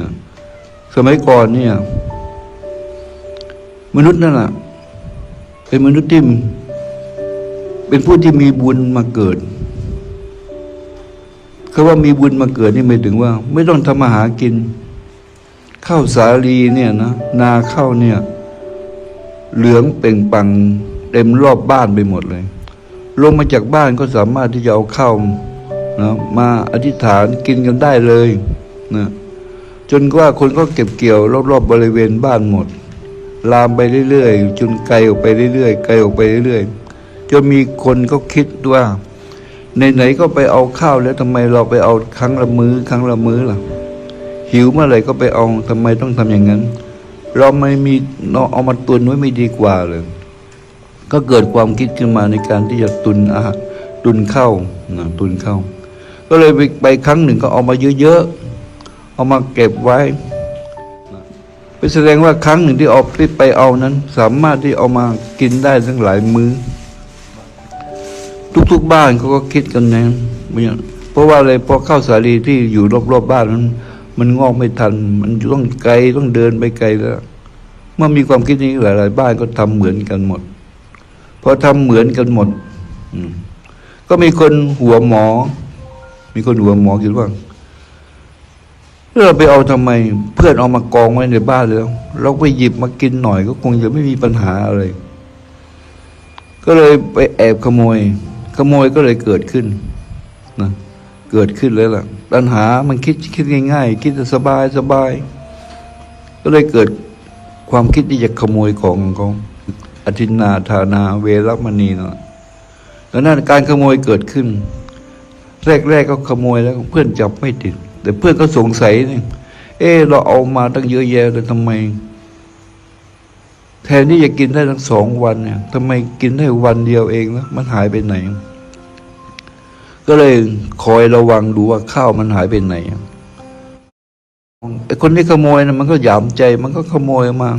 นะสมัยก่อนเนี่ย มนุษย์นั่นแหละเป็นมนุษย์ที่เป็นผู้ที่มีบุญมาเกิดคำว่ามีบุญมาเกิดนี่หมายถึงว่า ไม่ต้องทำมาหากิน ข้าวสาลีเนี่ยนะนาข้าวเนี่ย เหลืองเป่งปังเต็มรอบบ้านไปหมดเลย ลงมาจากบ้านก็สามารถที่จะเอาข้าวนะมาอธิษฐานกินกันได้เลยนะ จนกว่าคนก็เก็บเกี่ยวรอบๆบบริเวณบ้านหมด ลามไปเรื่อยๆ จนไกลออกไปเรื่อยๆไกลออกไปเรื่อยๆจนมีคนก็คิดว่าไหนๆก็ไปเอาข้าวแล้วทำไมเราไปเอาครั้งละมือ้อครั้งละมื้อล่ะ หิวเมื่อไหร่ก็ไปเอาทำไมต้องทำอย่างนั้น เราไม่มีเราเอามาตุนไว้ไม่ดีกว่าเลยก็เกิดความคิดขึ้นมาในการที่จะตุนอาหารตุนข้าวนะตุนข้าวก็เลยไปไปครั้งหนึ่งก็เอามาเยอะๆ เอามาเก็บไว้ไปแสดงว่าครั้งหนึ่งที่เอาพลิปไปเอานั้น สามารถที่เอามากินได้ทั้งหลายมือ้อ ทุกๆบ้านเขาก็คิดกันนะเพราะว่าอะไรเพราะข้าวสาลีที่อยู่รอบๆบบ้านนั้น มันงอกไม่ทัน มันต้องไกลต้องเดินไปไกลแล้วเมื่อมีความคิดนี้หลาย ๆ บ้านก็ทำเหมือนกันหมดพอทำเหมือนกันหมดอืก็มีคนหัวหมอ มีคนหัวหมอคิดว่า เราไปเอาทำไมเพื่อนเอามากองไว้ในบ้านแล้วเราไปหยิบมากินหน่อยก็คงจะไม่มีปัญหาอะไร ก็เลยไปแอบขโมย ขโมยก็เลยเกิดขึ้นนะเกิดขึ้นแล้วล่ะ ปัญหามันคิดคิดง่าย ๆ คิดสบายสบาย ก็เลยเกิดความคิดที่จะขโมยของของอธินาธานาเวรมณีนะดังนั้นการขโมยเกิดขึ้น แรกๆก็ขโมยแล้วเพื่อนจับไม่ติด แต่เพื่อนก็สงสัยนี่เออเราเอามาตั้งเยอะแยะแต่ทำไม แทนที่จะกินได้ทั้งสองวันเนี่ยทำไมกินได้วันเดียวเองแล้วมันหายไปไหน ก็เลยคอยระวังดูว่าข้าวมันหายไปไหนไอ้คนที่ขโมยนะมันก็หยามใจมันก็ขโมยมา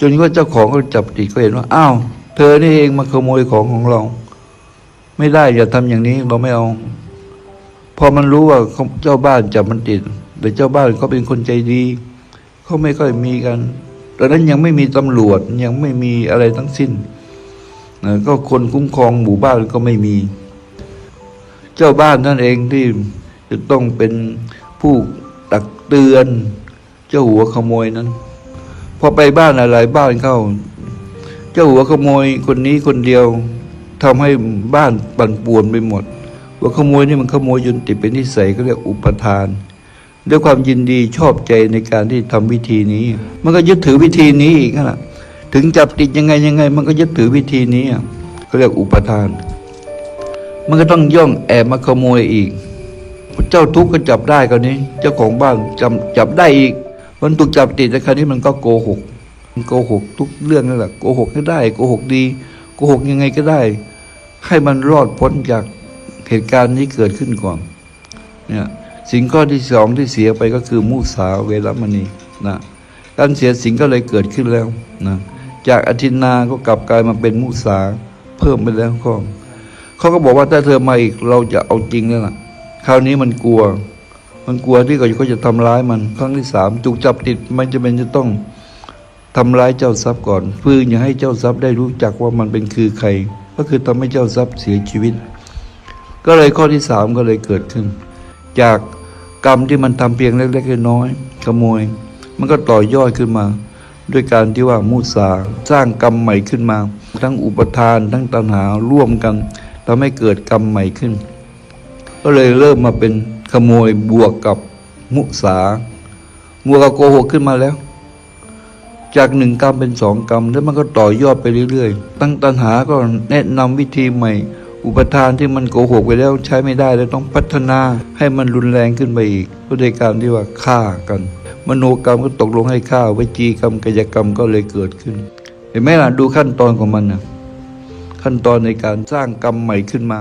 จนว่าเจ้าของก็จับติดก็เห็นว่าอ้าวเธอนี่เองมาขโมยของของเรา ไม่ได้อย่าทำอย่างนี้เราไม่เอา พอมันรู้ว่าเจ้าบ้านจับมันติดแต่เจ้าบ้านเขาเป็นคนใจดีเขาไม่ค่อยมีกันตอนนั้นยังไม่มีตำรวจยังไม่มีอะไรทั้งสิ้นนะก็คนคุ้มครองหมู่บ้านก็ไม่มี เจ้าบ้านนั่นเองที่จะต้องเป็นผู้ตักเตือน เจ้าหัวขโมยนั้น พอไปบ้านอะไรบ้านเข้า เจ้าหัวขโมยคนนี้คนเดียวทำให้บ้านปั่นป่วนไปหมด หัวขโมยนี่มันขโมยจนติดเป็นนิสัยก็เรียกอุปทาน ด้วยความยินดีชอบใจในการที่ทำวิธีนี้ มันก็ยึดถือวิธีนี้อีกนั่นแหละถึงจับติดยังไงยังไง มันก็ยึดถือวิธีนี้เขาเรียกอุปทาน มันก็ต้องย่องแอบมาขโมยอีกเจ้าทุกข์ก็จับได้คราวนี้ เจ้าของบ้านจำจับได้อีก มันถูกจับติดแต่คราวนี้มันก็โกหกมันโกหกทุกเรื่องนั่นแหละโกหกก็ได้โกหกดีโกหกยังไงก็ได้ ให้มันรอดพ้นจาก เหตุการณ์นี้เกิดขึ้นก่อนเนี่ยสิ่งข้อที่สองที่เสียไปก็คือมุสาเวรมณีนะการเสียสิ่งก็เลยเกิดขึ้นแล้วนะจากอธินาก็กลับกลายมาเป็นมุสาเพิ่มไปแล้วก็เขาก็บอกว่าถ้าเธอมาอีกเราจะเอาจริงแล้วล่ะคราวนี้มันกลัว มันกลัวที่เขาจะทำร้ายมัน ครั้งที่สามถูกจับติดมันจะเป็นจะต้องทำร้ายเจ้าทรัพย์ก่อนเพื่ออย่าให้เจ้าทรัพย์ได้รู้จักว่ามันเป็นคือใคร ก็คือทำให้เจ้าทรัพย์เสียชีวิต ก็เลยข้อที่สามก็เลยเกิดขึ้น จากกรรมที่มันทำเพียงเล็กๆน้อยๆขโมย มันก็ต่อยอดขึ้นมา ด้วยการที่ว่ามุสาสร้างกรรมใหม่ขึ้นมา ทั้งอุปทานทั้งตัณหาร่วมกันทำให้เกิดกรรมใหม่ขึ้น ก็เลยเริ่มมาเป็นขโมยบวกกับมุสาบวกกับโกหกขึ้นมาแล้ว จากหนึ่งกรรมเป็นสองกรรม แล้วมันก็ต่อยอดไปเรื่อยๆ ตั้งตัณหาก็แนะนำวิธีใหม่ อุปทานที่มันโกหกไปแล้วใช้ไม่ได้แล้วต้องพัฒนาให้มันรุนแรงขึ้นไปอีกก็โดยการที่ว่าฆ่ากัน มโนกรรมก็ตกลงให้ฆ่าวิจีกรรมกายกรรมก็เลยเกิดขึ้น เห็นไหมล่ะดูขั้นตอนของมันนะขั้นตอนในการสร้างกรรมใหม่ขึ้นมา